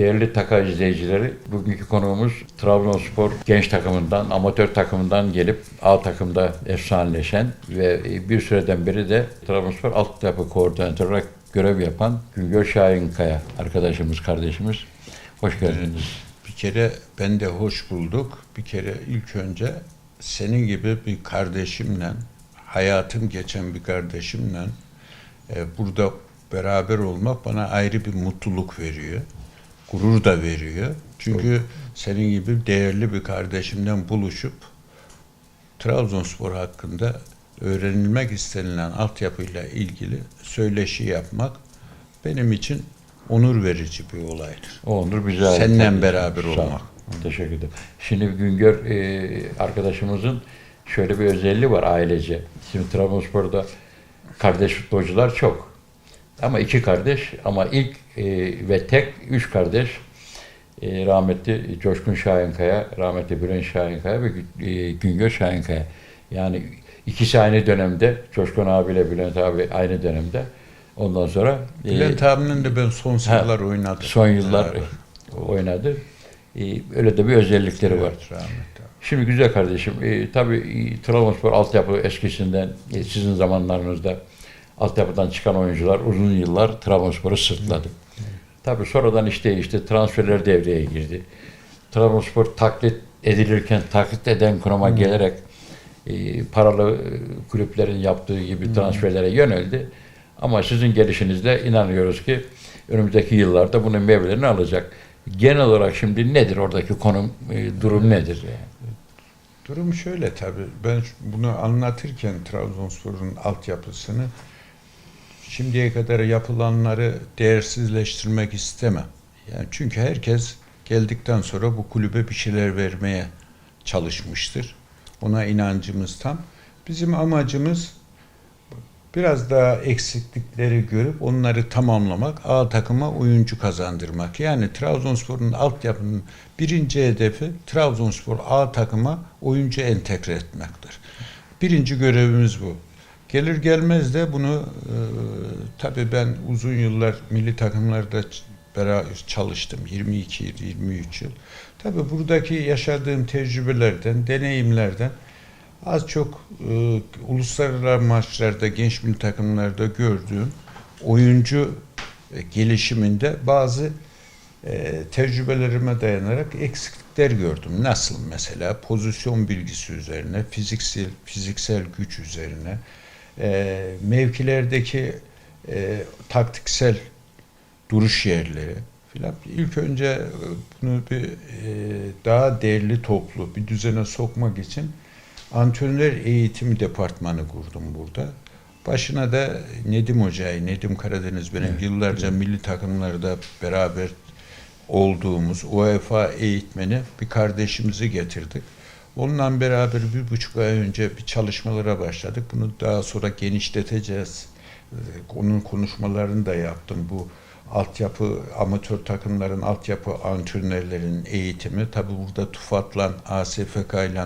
Değerli Taka izleyicileri, bugünkü konuğumuz Trabzonspor genç takımından, amatör takımından gelip A takımda efsaneleşen ve bir süreden beri de Trabzonspor altyapı koordinatörü olarak görev yapan Güngör Şahinkaya arkadaşımız, kardeşimiz. Hoş geldiniz. Bir kere ben de hoş bulduk. Bir kere ilk önce senin gibi bir kardeşimle, hayatım geçen bir kardeşimle e, burada beraber olmak bana ayrı bir mutluluk veriyor. Gurur da veriyor. Çünkü senin gibi değerli bir kardeşimden buluşup Trabzonspor hakkında öğrenilmek istenilen altyapıyla ilgili söyleşi yapmak benim için onur verici bir olaydır. O onur bize ait. Seninle Tabii. beraber olmak. Teşekkür ederim. Şimdi Güngör e, arkadaşımızın şöyle bir özelliği var ailece. Şimdi Trabzonspor'da kardeş futbolcular çok. Ama iki kardeş ama ilk e, ve tek üç kardeş e, rahmetli Coşkun Şahinkaya, rahmetli Bülent Şahinkaya ve e, Güngör Şahinkaya. Yani ikisi aynı dönemde, Coşkun abiyle Bülent abi aynı dönemde. Ondan sonra e, Bülent abinin de ben son sıralar oynadım. son yıllar Beraber. oynadı. E, öyle de bir özellikleri var. Evet, rahmetli abi. Şimdi güzel kardeşim, e, tabii e, Trabzonspor altyapı eskisinden, e, sizin zamanlarınızda altyapıdan çıkan oyuncular uzun yıllar Trabzonspor'u sırtladı. Tabii sonradan iş değişti, transferler devreye girdi. Trabzonspor taklit edilirken taklit eden konuma gelerek e, paralı e, kulüplerin yaptığı gibi transferlere yöneldi. Ama sizin gelişinizde inanıyoruz ki önümüzdeki yıllarda bunun meyvelerini alacak. Genel olarak şimdi nedir oradaki konum, e, durum nedir? Yani? Durum şöyle tabii. Ben bunu anlatırken Trabzonspor'un altyapısını şimdiye kadar yapılanları değersizleştirmek istemem. Yani çünkü herkes geldikten sonra bu kulübe bir şeyler vermeye çalışmıştır. Ona inancımız tam. Bizim amacımız biraz daha eksiklikleri görüp onları tamamlamak, A takıma oyuncu kazandırmak. Yani Trabzonspor'un altyapının birinci hedefi Trabzonspor A takıma oyuncu entegre etmektir. Birinci görevimiz bu. Gelir gelmez de bunu e, tabii ben uzun yıllar milli takımlarda beraber çalıştım. 22 yıl, 23 yıl. Tabii buradaki yaşadığım tecrübelerden, deneyimlerden az çok e, uluslararası maçlarda, genç milli takımlarda gördüğüm oyuncu e, gelişiminde bazı e, tecrübelerime dayanarak eksiklikler gördüm. Nasıl mesela pozisyon bilgisi üzerine, fiziksel fiziksel güç üzerine, e, mevkilerdeki e, taktiksel duruş yerleri filan. İlk önce e, bunu bir e, daha değerli toplu bir düzene sokmak için antrenör eğitimi departmanı kurdum burada. Başına da Nedim Hoca'yı, Nedim Karadeniz benim Evet, yıllarca milli takımlarda beraber olduğumuz UEFA eğitmeni bir kardeşimizi getirdik. Onunla beraber bir buçuk ay önce bir çalışmalara başladık. Bunu daha sonra genişleteceğiz. Ee, Onun konuşmalarını da yaptım. Bu altyapı, amatör takımların altyapı antrenörlerinin eğitimi. Tabi burada TUFAD'la, ASFK ile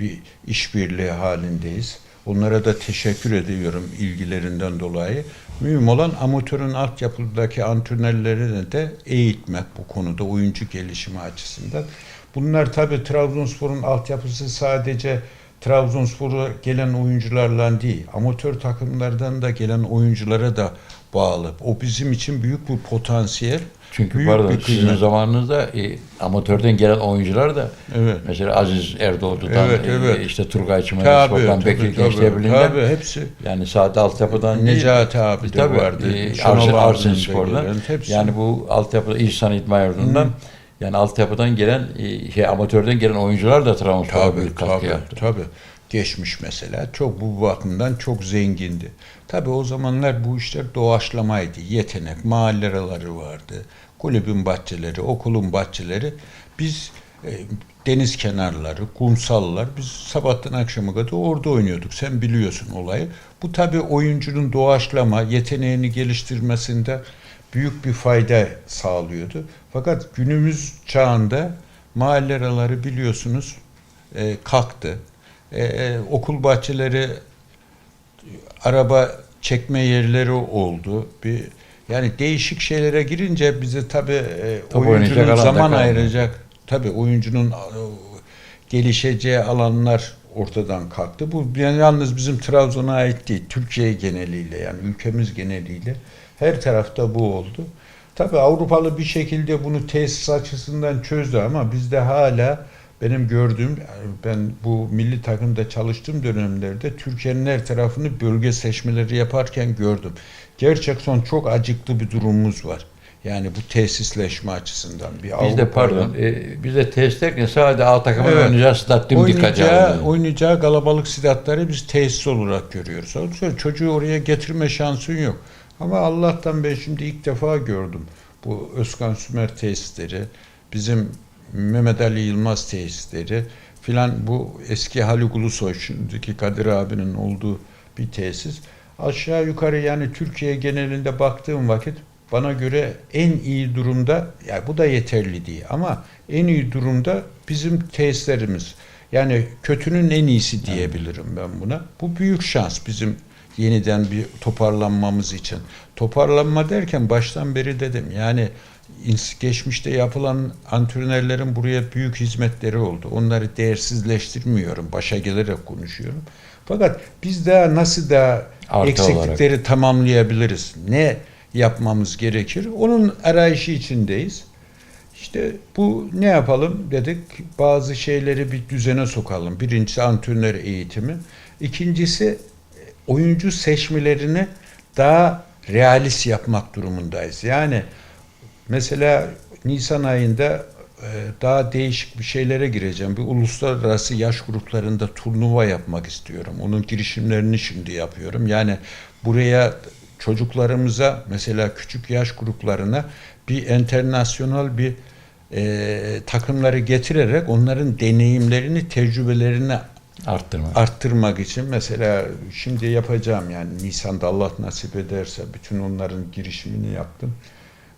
bir işbirliği halindeyiz. Onlara da teşekkür ediyorum ilgilerinden dolayı. Mühim olan amatörün altyapıdaki antrenörlerini de eğitmek bu konuda oyuncu gelişimi açısından. Bunlar tabii Trabzonspor'un altyapısı sadece Trabzonspor'a gelen oyuncularla değil, amatör takımlardan da gelen oyunculara da bağlı. O bizim için büyük bir potansiyel. Çünkü büyük pardon bir sizin kıymet. zamanınızda e, amatörden gelen oyuncular da Evet. mesela Aziz Erdoğdu'dan Evet, e, evet. işte Turgay Çimenezspor'dan Bekir Birliği'nden tabii, hepsi. yani sadece altyapıdan Necati abi de tabii, vardı. e, Arsen de Spor'dan gelen, hepsi. yani bu altyapıda İhsan Hı. Yani altyapıdan gelen e, şey, amatörden gelen oyuncular da Trabzonspor'a Tabii, büyük katkı tabii, yaptı. tabii. Geçmiş mesela çok bu bakımdan çok zengindi. Tabii o zamanlar bu işler doğaçlamaydı. Yetenek, mahalle araları vardı. Kulübün bahçeleri, okulun bahçeleri. Biz e, deniz kenarları, kumsallar, biz sabahtan akşama kadar orada oynuyorduk. Sen biliyorsun olayı. Bu tabii oyuncunun doğaçlama, yeteneğini geliştirmesinde büyük bir fayda sağlıyordu. Fakat günümüz çağında mahalle araları biliyorsunuz e, kalktı. E, e, okul bahçeleri araba çekme yerleri oldu. Bir Yani değişik şeylere girince bize tabii e, oyuncunun zaman ayıracak tabii oyuncunun e, gelişeceği alanlar ortadan kalktı. Bu yalnız bizim Trabzon'a ait değil. Türkiye geneliyle yani ülkemiz geneliyle her tarafta bu oldu. Tabii Avrupalı bir şekilde bunu tesis açısından çözdü ama bizde hala benim gördüğüm ben bu milli takımda çalıştığım dönemlerde Türkiye'nin her tarafını bölge seçmeleri yaparken gördüm. Gerçekten çok acıklı bir durumumuz var. Yani bu tesisleşme açısından. Bir Biz de pardon, e, biz de test derken sadece alt takımın Evet. oynayacağı stat dimdik oynayacağı, kalabalık sidatları biz tesis olarak görüyoruz. Çocuğu oraya getirme şansın yok. Ama Allah'tan ben şimdi ilk defa gördüm. Bu Özkan Sümer tesisleri, bizim Mehmet Ali Yılmaz tesisleri filan bu eski Haluk Ulusoy, şimdiki Kadir abinin olduğu bir tesis. Aşağı yukarı yani Türkiye genelinde baktığım vakit bana göre en iyi durumda, ya bu da yeterli değil ama en iyi durumda bizim tesislerimiz. Yani kötünün en iyisi diyebilirim ben buna. Bu büyük şans bizim yeniden bir toparlanmamız için. Toparlanma derken baştan beri dedim yani geçmişte yapılan antrenörlerin buraya büyük hizmetleri oldu. Onları değersizleştirmiyorum. Başa gelerek konuşuyorum. Fakat biz daha nasıl Artı eksiklikleri tamamlayabiliriz? Ne yapmamız gerekir? Onun arayışı içindeyiz. İşte bu ne yapalım dedik. Bazı şeyleri bir düzene sokalım. Birincisi antrenör eğitimi. İkincisi oyuncu seçmelerini daha realist yapmak durumundayız. Yani mesela Nisan ayında e, daha değişik bir şeylere gireceğim. Bir uluslararası yaş gruplarında turnuva yapmak istiyorum. Onun girişimlerini şimdi yapıyorum. Yani buraya çocuklarımıza mesela küçük yaş gruplarına bir internasyonel bir e, takımları getirerek onların deneyimlerini, tecrübelerini Arttırma. arttırmak için mesela şimdi yapacağım yani Nisan'da Allah nasip ederse bütün onların girişimini yaptım.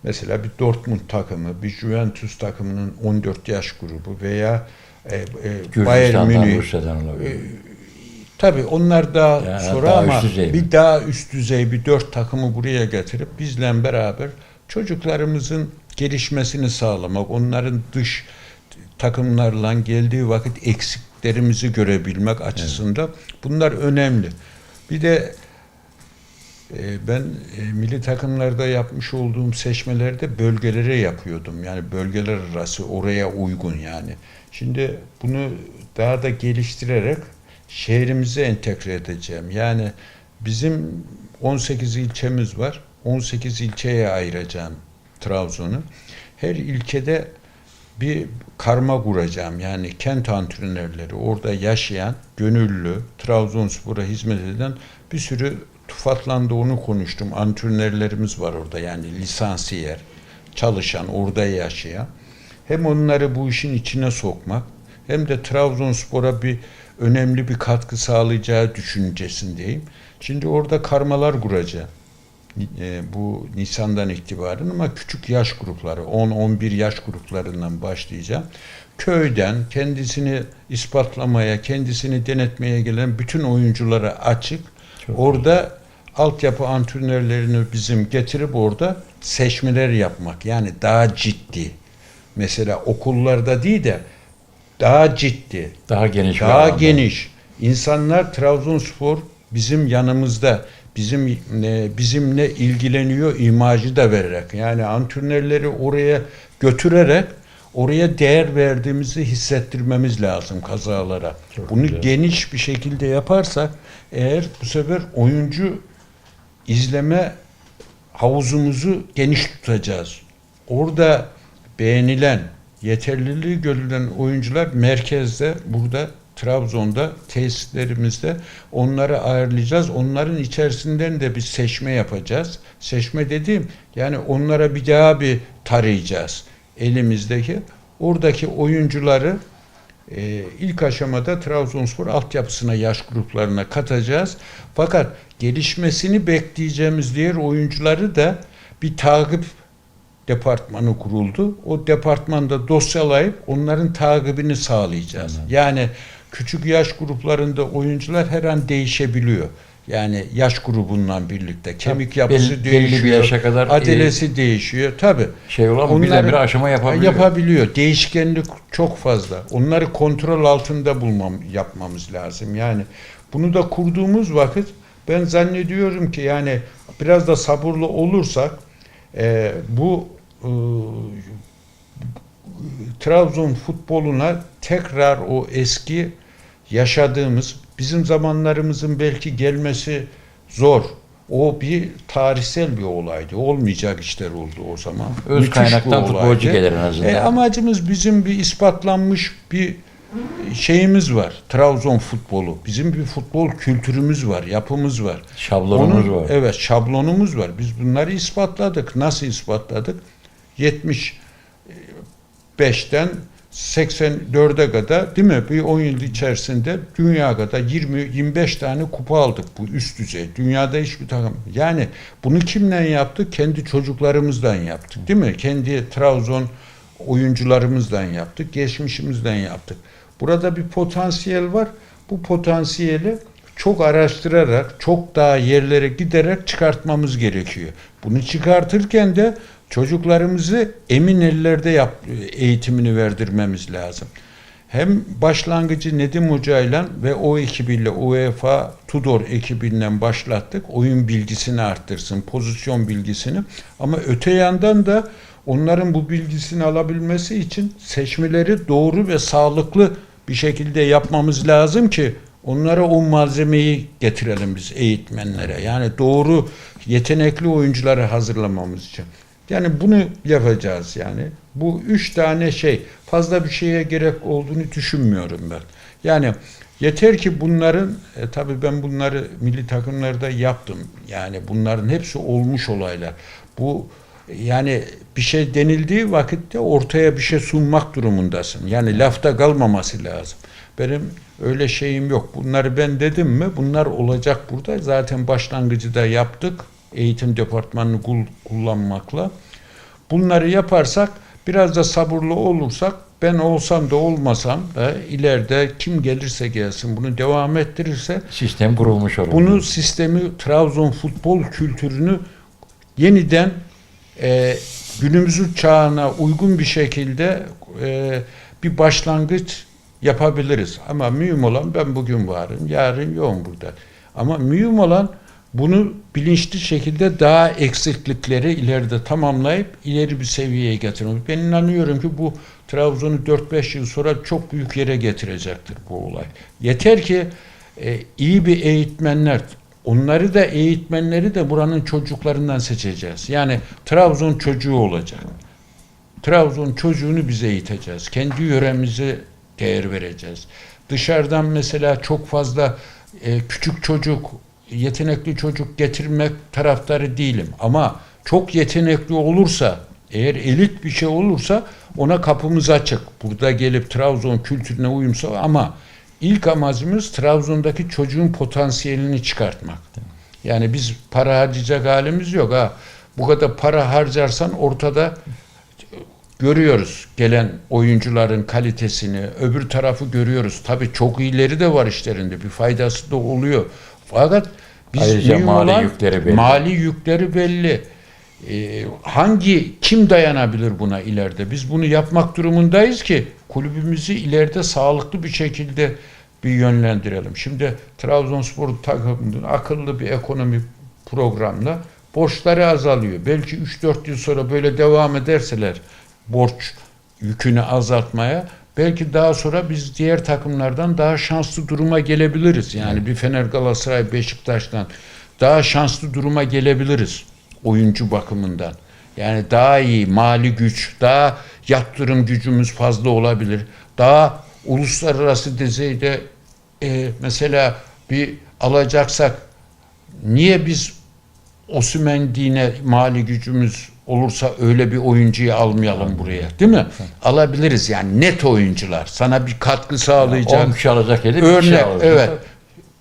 Mesela bir Dortmund takımı, bir Juventus takımının 14 yaş grubu veya e, e, Bayern Münih. Rusya'dan olabilir. E, Tabii onlar daha Ya, sonra daha ama bir daha üst düzey bir dört takımı buraya getirip bizle beraber çocuklarımızın gelişmesini sağlamak, onların dış takımlarla geldiği vakit eksiklerimizi görebilmek açısından bunlar önemli. Bir de e, ben e, milli takımlarda yapmış olduğum seçmelerde bölgelere yapıyordum. Yani bölgeler arası oraya uygun yani. Şimdi bunu daha da geliştirerek şehrimize entegre edeceğim. Yani bizim 18 ilçemiz var. 18 ilçeye ayıracağım Trabzon'u. Her ilçede bir karma kuracağım. Yani kent antrenörleri, orada yaşayan, gönüllü, Trabzonspor'a hizmet eden bir sürü Tufatlan'da onu konuştum. Antrenörlerimiz var orada yani lisansiyer, çalışan, orada yaşayan. Hem onları bu işin içine sokmak hem de Trabzonspor'a bir önemli bir katkı sağlayacağı düşüncesindeyim. Şimdi orada karmalar kuracağım. E, bu Nisan'dan itibaren ama küçük yaş grupları 10-11 yaş gruplarından başlayacağım. Köyden kendisini ispatlamaya, kendisini denetmeye gelen bütün oyunculara açık. Çok orada altyapı antrenörlerini bizim getirip orada seçmeler yapmak. Yani daha ciddi. Mesela okullarda değil de daha ciddi, Daha geniş daha geniş. İnsanlar Trabzonspor bizim yanımızda, bizim e, bizimle ilgileniyor imajı da vererek. Yani antrenörleri oraya götürerek oraya değer verdiğimizi hissettirmemiz lazım kazalara. Çok Bunu güzel. geniş bir şekilde yaparsak eğer bu sefer oyuncu izleme havuzumuzu geniş tutacağız. Orada beğenilen, yeterliliği görülen oyuncular merkezde, burada Trabzon'da, tesislerimizde onları ayarlayacağız. Onların içerisinden de bir seçme yapacağız. Seçme dediğim yani onlara bir daha bir tarayacağız elimizdeki. Oradaki oyuncuları e, ilk aşamada Trabzonspor altyapısına yaş gruplarına katacağız. Fakat gelişmesini bekleyeceğimiz diğer oyuncuları da bir takip departmanı kuruldu. O departmanda dosyalayıp onların takibini sağlayacağız. Tamam. Yani küçük yaş gruplarında oyuncular her an değişebiliyor. Yani yaş grubundan birlikte kemik yapısı belli- belli değişiyor. bir yaşa kadar, adilesi değişiyor. Tabii. Şey olan birdenbire aşama yapabiliyor. Yapabiliyor. Değişkenlik çok fazla. Onları kontrol altında bulmam yapmamız lazım. Yani bunu da kurduğumuz vakit ben zannediyorum ki yani biraz da sabırlı olursak e, bu e, Trabzon futboluna tekrar o eski yaşadığımız bizim zamanlarımızın belki gelmesi zor. O bir tarihsel bir olaydı. Olmayacak işler oldu o zaman. Öz Müthiş kaynaktan futbolcu gelir en azından. E, amacımız bizim bir ispatlanmış bir şeyimiz var. Trabzon futbolu. Bizim bir futbol kültürümüz var, yapımız var. Şablonumuz Onun- var. Evet, şablonumuz var. Biz bunları ispatladık. Nasıl ispatladık? 75'ten 84'e kadar değil mi? Bir 10 yıl içerisinde dünya kadar 20-25 tane kupa aldık bu üst düzey. Dünyada hiçbir takım. Yani bunu kimden yaptık? Kendi çocuklarımızdan yaptık değil mi? Kendi Trabzon oyuncularımızdan yaptık. Geçmişimizden yaptık. Burada bir potansiyel var. Bu potansiyeli çok araştırarak, çok daha yerlere giderek çıkartmamız gerekiyor. Bunu çıkartırken de çocuklarımızı emin ellerde yap, eğitimini verdirmemiz lazım. Hem başlangıcı Nedim Hoca'yla ve o ekibiyle UEFA Tudor ekibinden başlattık. Oyun bilgisini arttırsın, pozisyon bilgisini. Ama öte yandan da onların bu bilgisini alabilmesi için seçmeleri doğru ve sağlıklı bir şekilde yapmamız lazım ki onlara o malzemeyi getirelim biz eğitmenlere. Yani doğru yetenekli oyuncuları hazırlamamız için. Yani bunu yapacağız yani. Bu üç tane şey fazla bir şeye gerek olduğunu düşünmüyorum ben. Yani yeter ki bunların e, tabii ben bunları milli takımlarda yaptım. Yani bunların hepsi olmuş olaylar. Bu yani bir şey denildiği vakitte ortaya bir şey sunmak durumundasın. Yani lafta kalmaması lazım. Benim öyle şeyim yok. Bunları ben dedim mi bunlar olacak burada. Zaten başlangıcı da yaptık. Eğitim departmanını kul- kullanmakla. Bunları yaparsak biraz da sabırlı olursak ben olsam da olmasam da ileride kim gelirse gelsin bunu devam ettirirse Sistem kurulmuş olur. bunu sistemi Trabzon futbol kültürünü yeniden e, günümüzün çağına uygun bir şekilde e, bir başlangıç yapabiliriz. Ama mühim olan ben bugün varım, yarın yoğun burada. Ama mühim olan bunu bilinçli şekilde daha eksiklikleri ileride tamamlayıp ileri bir seviyeye getirmek. Ben inanıyorum ki bu Trabzon'u 4-5 yıl sonra çok büyük yere getirecektir bu olay. Yeter ki e, iyi bir eğitmenler, onları da eğitmenleri de buranın çocuklarından seçeceğiz. Yani Trabzon çocuğu olacak. Trabzon çocuğunu biz eğiteceğiz. Kendi yöremize değer vereceğiz. Dışarıdan mesela çok fazla e, küçük çocuk, yetenekli çocuk getirmek taraftarı değilim. Ama çok yetenekli olursa, eğer elit bir şey olursa ona kapımız açık. Burada gelip Trabzon kültürüne uyumsa ama ilk amacımız Trabzon'daki çocuğun potansiyelini çıkartmak. Yani biz para harcayacak halimiz yok ha. Bu kadar para harcarsan ortada görüyoruz gelen oyuncuların kalitesini, öbür tarafı görüyoruz. Tabii çok iyileri de var işlerinde, bir faydası da oluyor. Fakat biz Ayrıca mühim mali olan- yükleri belli. Mali yükleri belli. Ee, hangi kim dayanabilir buna ileride? Biz bunu yapmak durumundayız ki kulübümüzü ileride sağlıklı bir şekilde bir yönlendirelim. Şimdi Trabzonspor takımının akıllı bir ekonomi programla borçları azalıyor. Belki 3-4 yıl sonra böyle devam ederseler borç yükünü azaltmaya belki daha sonra biz diğer takımlardan daha şanslı duruma gelebiliriz. Yani bir Fener Galatasaray Beşiktaş'tan daha şanslı duruma gelebiliriz oyuncu bakımından. Yani daha iyi mali güç, daha yatırım gücümüz fazla olabilir. Daha uluslararası düzeyde e, mesela bir alacaksak niye biz Osimhen'dine mali gücümüz olursa öyle bir oyuncuyu almayalım buraya değil mi? Alabiliriz yani net oyuncular. Sana bir katkı sağlayacak. 10 kişi alacak yerde bir kişi Örnek alacak. evet.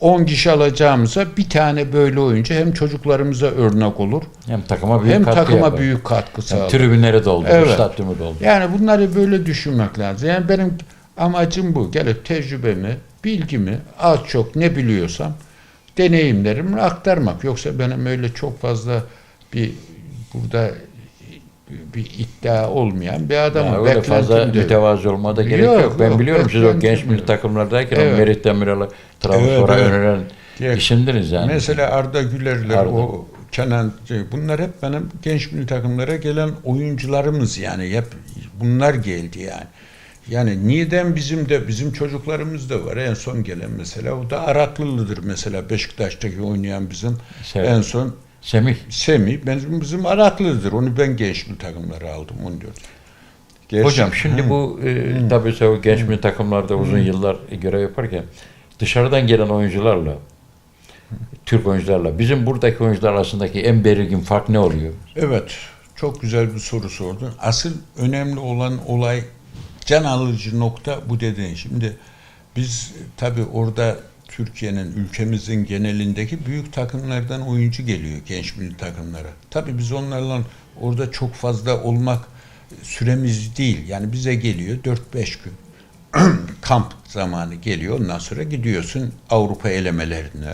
10 kişi alacağımıza bir tane böyle oyuncu hem çocuklarımıza örnek olur Hem takıma büyük hem katkı takıma yapar. büyük katkı Hem sağlar. tribünleri doldurur, Evet. stadyumu doldurur. Yani bunları böyle düşünmek lazım. Yani benim amacım bu. Gelip tecrübemi, bilgimi az çok ne biliyorsam deneyimlerimi aktarmak. Yoksa benim öyle çok fazla bir burada bir iddia olmayan bir adamım. Ya öyle fazla mütevazı olmaya da gerek Yok, yok. Ben yok, biliyorum siz o genç milli takımlardayken Evet. o Merit Demiral'ı Trabzonspor'a Evet, evet. öneren Diğer- isimdiniz yani. Mesela Arda Güler'ler, Arda. o Kenan, şey, bunlar hep benim genç milli takımlara gelen oyuncularımız yani hep bunlar geldi yani. Yani neden bizim de bizim çocuklarımız da var. En son gelen mesela o da Araklılıdır mesela Beşiktaş'taki oynayan bizim Evet. en son Semih Semih bizim bizim Araklıdır. Onu ben genç milli takımlara aldım 14. Gerçi- Hocam şimdi Hı. bu e, tabii o genç milli takımlarda uzun yıllar görev yaparken dışarıdan gelen oyuncularla Türk oyuncularla bizim buradaki oyuncular arasındaki en belirgin fark ne oluyor? Evet, çok güzel bir soru sordun. Asıl önemli olan olay can alıcı nokta bu dediğin. Şimdi biz tabii orada Türkiye'nin, ülkemizin genelindeki büyük takımlardan oyuncu geliyor genç milli takımlara. Tabii biz onlarla orada çok fazla olmak süremiz değil. Yani bize geliyor 4-5 gün. kamp zamanı geliyor. Ondan sonra gidiyorsun Avrupa elemelerine,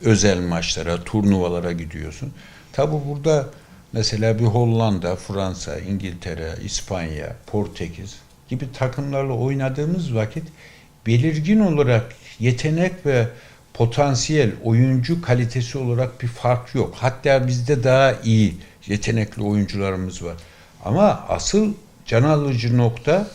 özel maçlara, turnuvalara gidiyorsun. Tabi burada mesela bir Hollanda, Fransa, İngiltere, İspanya, Portekiz gibi takımlarla oynadığımız vakit belirgin olarak yetenek ve potansiyel oyuncu kalitesi olarak bir fark yok. Hatta bizde daha iyi yetenekli oyuncularımız var. Ama asıl can alıcı nokta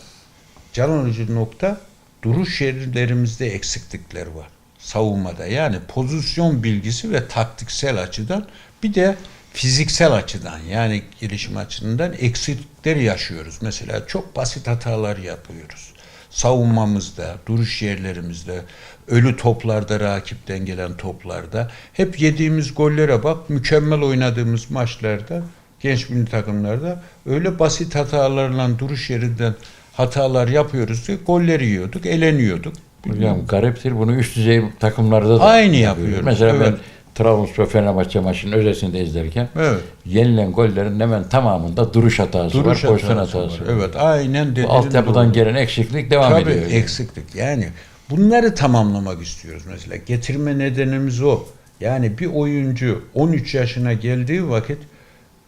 can alıcı nokta duruş yerlerimizde eksiklikler var. Savunmada yani pozisyon bilgisi ve taktiksel açıdan bir de fiziksel açıdan yani gelişim açısından eksiklikler yaşıyoruz. Mesela çok basit hatalar yapıyoruz. Savunmamızda, duruş yerlerimizde, ölü toplarda, rakipten gelen toplarda hep yediğimiz gollere bak, mükemmel oynadığımız maçlarda, genç milli takımlarda öyle basit hatalarla duruş yerinden hatalar yapıyoruz diye golleri yiyorduk, eleniyorduk. Hocam gariptir bunu üst düzey takımlarda da Aynı yapıyoruz, Mesela ben evet. Trabzonspor Fenerbahçe maçının özetinde izlerken Evet. yenilen gollerin hemen tamamında duruş hatası Duruş var, pozisyon hatası hatası, var. var. Evet, aynen dediğin altyapıdan doğru. gelen eksiklik devam Tabii ediyor. yani. eksiklik. Yani bunları tamamlamak istiyoruz mesela. Getirme nedenimiz o. Yani bir oyuncu 13 yaşına geldiği vakit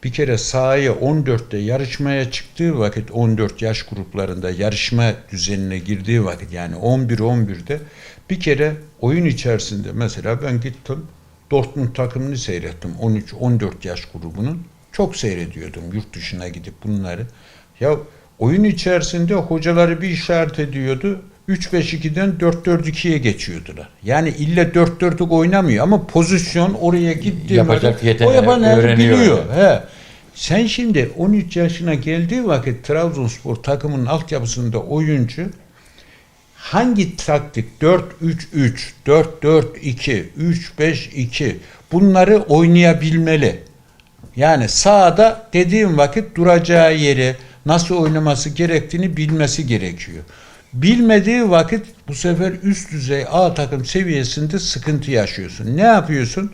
bir kere sahaya 14'te yarışmaya çıktığı vakit 14 yaş gruplarında yarışma düzenine girdiği vakit yani 11-11'de bir kere oyun içerisinde mesela ben gittim Dortmund takımını seyrettim 13-14 yaş grubunun. Çok seyrediyordum yurt dışına gidip bunları. Ya oyun içerisinde hocaları bir işaret ediyordu. 3-5-2'den 4-4-2'ye geçiyordular. Yani illa 4-4'lük oynamıyor ama pozisyon oraya gitti. Yapacak yeteneği öğreniyor biliyor. He. Sen şimdi 13 yaşına geldiği vakit Trabzonspor takımının altyapısında oyuncu hangi taktik 4-3-3, 4-4-2, 3-5-2 bunları oynayabilmeli. Yani sahada dediğim vakit duracağı yeri, nasıl oynaması gerektiğini bilmesi gerekiyor. Bilmediği vakit bu sefer üst düzey A takım seviyesinde sıkıntı yaşıyorsun. Ne yapıyorsun?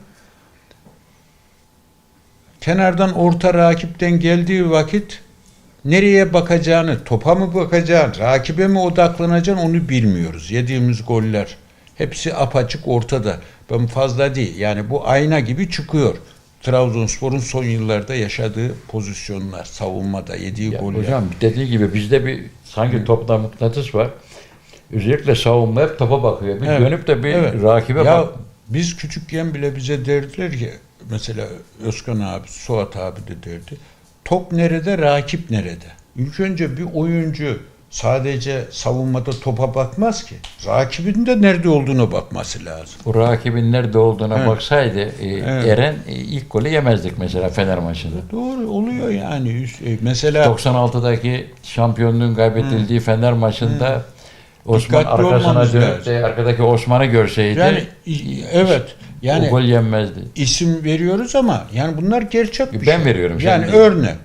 Kenardan orta rakipten geldiği vakit nereye bakacağını, topa mı bakacaksın, rakibe mi odaklanacaksın onu bilmiyoruz. Yediğimiz goller hepsi apaçık ortada. Ben fazla değil. Yani bu ayna gibi çıkıyor. Trabzonspor'un son yıllarda yaşadığı pozisyonlar, savunmada yediği Ya goller. hocam dediği gibi bizde bir sanki topta mıknatıs var. Özellikle savunma hep topa bakıyor. Bir Evet, dönüp de bir evet. rakibe ya, bak. Biz küçükken bile bize derdiler ki mesela Özkan abi, Suat abi de derdi. Top nerede, rakip nerede? İlk önce bir oyuncu sadece savunmada topa bakmaz ki. Rakibin de nerede olduğuna bakması lazım. Bu rakibin nerede olduğuna Evet. baksaydı e, Evet. Eren e, ilk golü yemezdik mesela Fener maçında. Doğru oluyor yani. E, Mesela 96'daki şampiyonluğun kaybedildiği Fener maçında Osman Dikkatli arkasına dönüp de arkadaki Osman'ı görseydi yani evet yani o gol yenmezdi. isim veriyoruz ama yani bunlar gerçek bir Ben şey. veriyorum, sen Yani değil. örnek.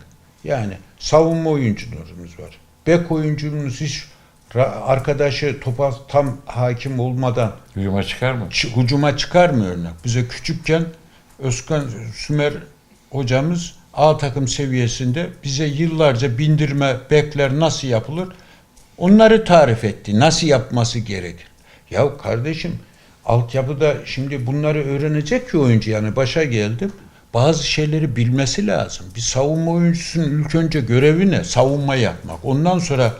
Yani savunma oyuncularımız var. Bek oyuncumuz hiç arkadaşı topa tam hakim olmadan Hücuma çıkar mı? hücuma çıkar mı örnek? Bize küçükken Özkan Sümer hocamız A takım seviyesinde bize yıllarca bindirme bekler nasıl yapılır? Onları tarif etti. Nasıl yapması gerekir? Ya kardeşim altyapıda şimdi bunları öğrenecek ki oyuncu yani başa geldim. Bazı şeyleri bilmesi lazım. Bir savunma oyuncusunun ilk önce görevi ne? Savunma yapmak. Ondan sonra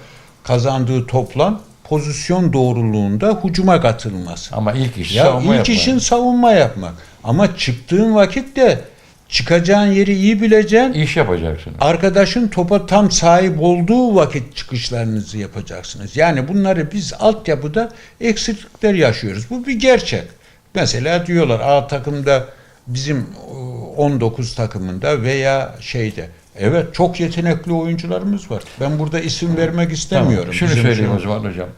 kazandığı toplam pozisyon doğruluğunda hücuma katılması. Ama ilk iş Ya savunma ilk yapmak. işin savunma yapmak. Ama çıktığın vakit de çıkacağın yeri iyi bileceksin. iş yapacaksın. Arkadaşın topa tam sahip olduğu vakit çıkışlarınızı yapacaksınız. Yani bunları biz altyapıda eksiklikler yaşıyoruz. Bu bir gerçek. Mesela diyorlar A takımda bizim e, 19 takımında veya şeyde. Evet çok yetenekli oyuncularımız var. Ben burada isim vermek istemiyorum. Tamam, şunu Bizim söyleyeyim o zaman hocam.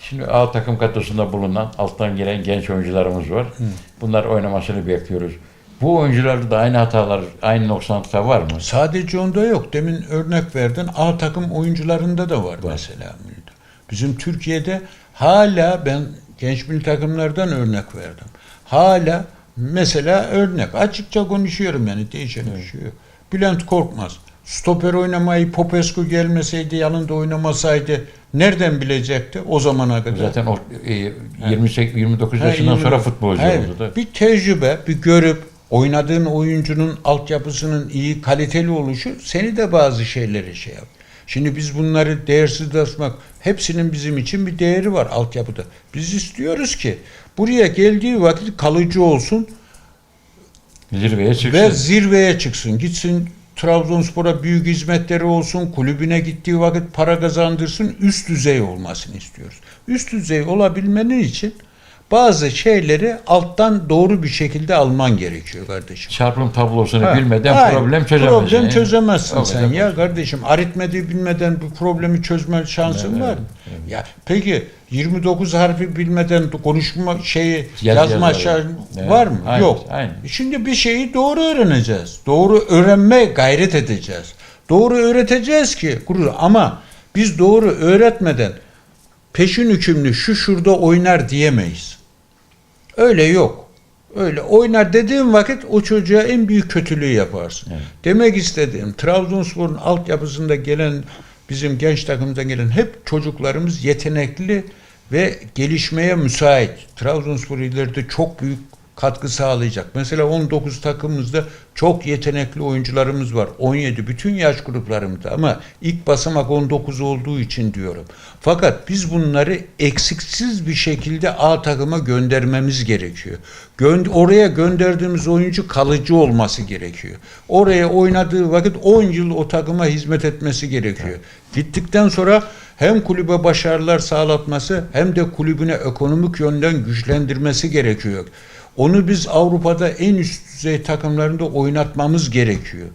Şimdi A takım kadrosunda bulunan alttan gelen genç oyuncularımız var. Bunlar oynamasını bekliyoruz. Bu oyuncularda da aynı hatalar, aynı noksanlıklar var mı? Sadece onda yok. Demin örnek verdin. A takım oyuncularında da var, mesela. Bizim Türkiye'de hala ben genç milli takımlardan örnek verdim. Hala mesela örnek açıkça konuşuyorum yani değişen bir şey yok. Bülent Korkmaz stoper oynamayı Popescu gelmeseydi yanında oynamasaydı nereden bilecekti o zamana kadar? Zaten o e, 28 29 Ha, yaşından yirmi- sonra futbolcu Hayır, oldu da. Bir tecrübe, bir görüp oynadığın oyuncunun altyapısının iyi, kaliteli oluşu seni de bazı şeyleri şey yap. Şimdi biz bunları değersiz asmak, hepsinin bizim için bir değeri var altyapıda. Biz istiyoruz ki buraya geldiği vakit kalıcı olsun Zirveye çıksın. ve zirveye çıksın. Gitsin Trabzonspor'a büyük hizmetleri olsun, kulübüne gittiği vakit para kazandırsın, üst düzey olmasını istiyoruz. Üst düzey olabilmenin için bazı şeyleri alttan doğru bir şekilde alman gerekiyor kardeşim. Çarpım tablosunu Ha, bilmeden hayır, problem çözemezsin. Problem Yani. çözemezsin O sen kadar ya kardeşim. Aritmetiği bilmeden bu problemi çözme şansın Evet, var mı? Ya peki 29 harfi bilmeden konuşma şeyi Yaz- yazma yazar. şansı Evet, var mı? aynen, Yok. aynen. Şimdi bir şeyi doğru öğreneceğiz. Doğru öğrenme gayret edeceğiz. Doğru öğreteceğiz ki gurur ama biz doğru öğretmeden peşin hükümlü şu şurada oynar diyemeyiz. Öyle yok. Öyle oynar dediğin vakit o çocuğa en büyük kötülüğü yaparsın. Evet. Demek istediğim Trabzonspor'un altyapısında gelen bizim genç takımdan gelen hep çocuklarımız yetenekli ve gelişmeye müsait. Trabzonspor ileride çok büyük katkı sağlayacak. Mesela 19 takımımızda çok yetenekli oyuncularımız var. 17 bütün yaş gruplarımızda ama ilk basamak 19 olduğu için diyorum. Fakat biz bunları eksiksiz bir şekilde A takıma göndermemiz gerekiyor. Gö- oraya gönderdiğimiz oyuncu kalıcı olması gerekiyor. Oraya oynadığı vakit 10 yıl o takıma hizmet etmesi gerekiyor. Gittikten sonra hem kulübe başarılar sağlatması hem de kulübüne ekonomik yönden güçlendirmesi gerekiyor. Onu biz Avrupa'da en üst düzey takımlarında oynatmamız gerekiyor.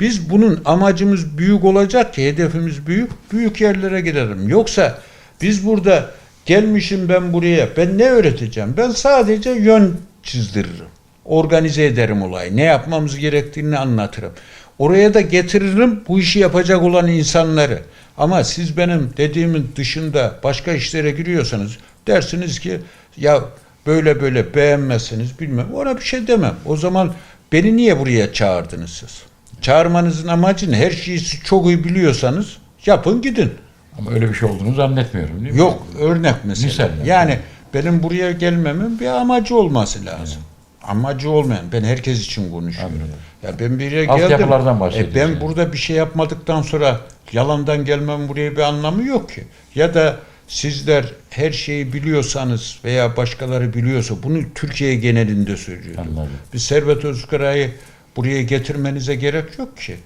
Biz bunun amacımız büyük olacak ki hedefimiz büyük, büyük yerlere gidelim. Yoksa biz burada gelmişim ben buraya, ben ne öğreteceğim? Ben sadece yön çizdiririm. Organize ederim olayı. Ne yapmamız gerektiğini anlatırım. Oraya da getiririm bu işi yapacak olan insanları. Ama siz benim dediğimin dışında başka işlere giriyorsanız dersiniz ki ya böyle böyle beğenmezseniz bilmem ona bir şey demem. O zaman beni niye buraya çağırdınız siz? Çağırmanızın amacı ne? Her şeyi siz çok iyi biliyorsanız yapın gidin. Ama öyle bir şey olduğunu zannetmiyorum değil mi? Yok örnek mesela. Misal. Yani benim buraya gelmemin bir amacı olması lazım. Amacı olmayan ben herkes için konuşuyorum. Anladım. Ya ben bir yere geldim. E ben yani. burada bir şey yapmadıktan sonra yalandan gelmem buraya bir anlamı yok ki. Ya da sizler her şeyi biliyorsanız veya başkaları biliyorsa bunu Türkiye genelinde söylüyorum. Anladım. Bir Servet Özkaray'ı buraya getirmenize gerek yok ki.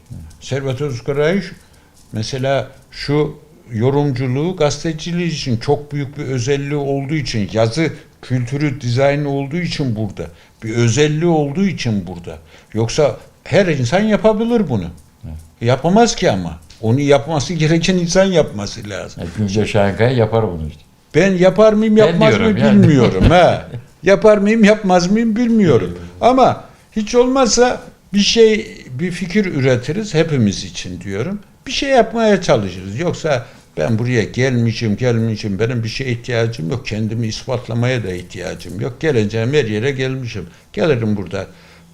Servet Özkaray mesela şu yorumculuğu gazeteciliği için çok büyük bir özelliği olduğu için yazı kültürü dizaynı olduğu için burada. Bir özelliği olduğu için burada. Yoksa her insan yapabilir bunu. Yapamaz ki ama. Onu yapması gereken insan yapması lazım. Yani Gülce Şahinkaya yapar bunu işte. Ben yapar mıyım yapmaz diyorum mı yani. bilmiyorum. ha. Yapar mıyım yapmaz mıyım bilmiyorum. Ama hiç olmazsa bir şey bir fikir üretiriz hepimiz için diyorum. Bir şey yapmaya çalışırız. Yoksa ben buraya gelmişim gelmişim benim bir şeye ihtiyacım yok. Kendimi ispatlamaya da ihtiyacım yok. Geleceğim her yere gelmişim. Gelirim burada.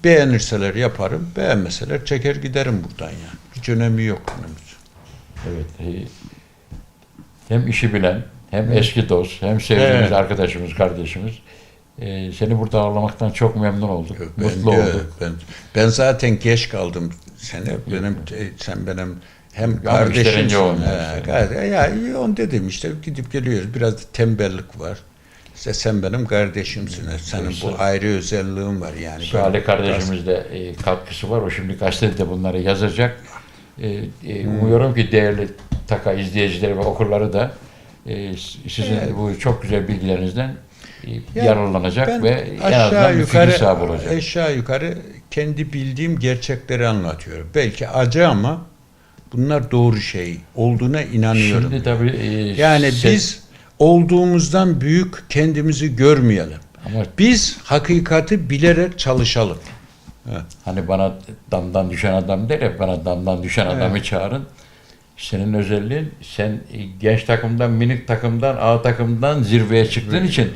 Beğenirseler yaparım. Beğenmeseler çeker giderim buradan yani. Hiç önemi yok için. Evet. e, Hem işi bilen, hem eski dost, hem sevdiğimiz Evet. arkadaşımız, kardeşimiz. E, seni burada ağırlamaktan çok memnun olduk. Ben, Mutlu de- olduk. ben, ben zaten geç kaldım. Sen benim e, sen benim hem işlerin kardeşimsin. yoğun he, kardeş- ya onu dedim işte gidip geliyoruz. Biraz da tembellik var. İşte sen benim kardeşimsin. Senin bu ayrı özelliğin var yani. Ben- kardeşimiz de e, katkısı var. O şimdi gazetede bunları yazacak. E, e, umuyorum ki değerli Taka izleyicileri ve okurları da e, sizin Evet. bu çok güzel bilgilerinizden e, Ya yararlanacak ben ve en azından fikir sahibi olacak. Aşağı yukarı kendi bildiğim gerçekleri anlatıyorum. Belki acı ama bunlar doğru şey olduğuna inanıyorum. Şimdi tabii e, Yani sen- biz olduğumuzdan büyük kendimizi görmeyelim. ama Biz hakikati bilerek çalışalım. Hani bana damdan düşen adam der ya, bana damdan düşen adamı çağırın. Senin özelliğin, sen genç takımdan, minik takımdan, A takımdan zirveye çıktığın için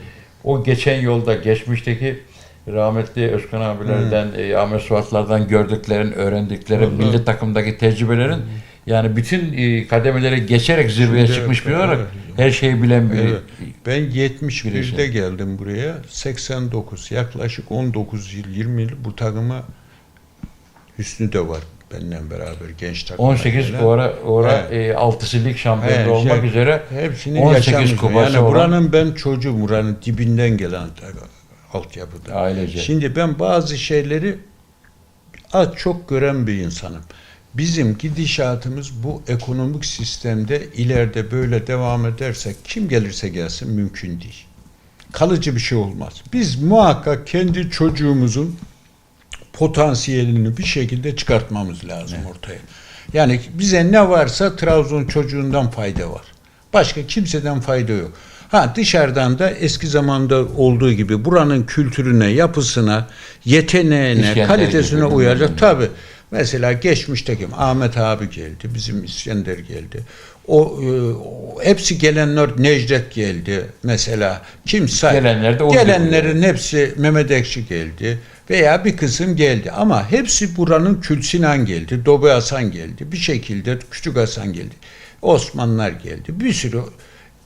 o geçen yolda, geçmişteki rahmetli Özkan abilerden, e, Ahmet Suatlardan gördüklerin, öğrendiklerin, milli takımdaki tecrübelerin yani bütün e, kademeleri geçerek zirveye Şimdi- çıkmış biri olarak her şeyi bilen biri. Evet. Ben 71'de Birisi. geldim buraya. 89 yaklaşık 19 yıl 20 yıl bu takıma Hüsnü de var benimle beraber genç takım. 18 bu ara, o ara Evet. e, altısı lig şampiyonu olmak şey- üzere Hepsinin 18 yaşamış. kupası Yani olan- buranın ben çocuğum, buranın dibinden gelen altyapıda. ailece. Şimdi ben bazı şeyleri az çok gören bir insanım. Bizim gidişatımız bu ekonomik sistemde ileride böyle devam edersek kim gelirse gelsin mümkün değil. Kalıcı bir şey olmaz. Biz muhakkak kendi çocuğumuzun potansiyelini bir şekilde çıkartmamız lazım ortaya. Yani bize ne varsa Trabzon çocuğundan fayda var. Başka kimseden fayda yok. Ha dışarıdan da eski zamanda olduğu gibi buranın kültürüne, yapısına, yeteneğine, kalitesine uyacak. Tabi mesela geçmişteki Ahmet abi geldi, bizim İskender geldi. O, e, hepsi gelenler Necdet geldi mesela. Kim say? Gelenler de Gelenlerin hepsi Mehmet Ekşi geldi veya bir kısım geldi ama hepsi buranın Kül Sinan geldi, Dobe Hasan geldi, bir şekilde Küçük Hasan geldi. Osmanlılar geldi. Bir sürü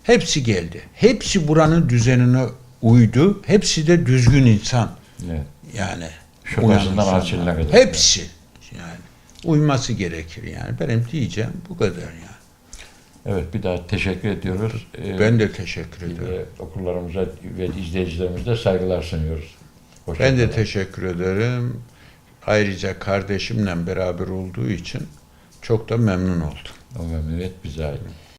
hepsi geldi. Hepsi buranın düzenine uydu. Hepsi de düzgün insan. Evet. Yani insanlar. harçlığına kadar. Hepsi. Yani uyması gerekir yani. Benim diyeceğim bu kadar yani. Evet bir daha teşekkür ediyoruz. Ee, Ben de teşekkür bir ederim. de okullarımıza ve izleyicilerimize saygılar sunuyoruz. Hoşça Ben de teşekkür ederim. Ayrıca kardeşimle beraber olduğu için çok da memnun oldum. O memnuniyet bize ait.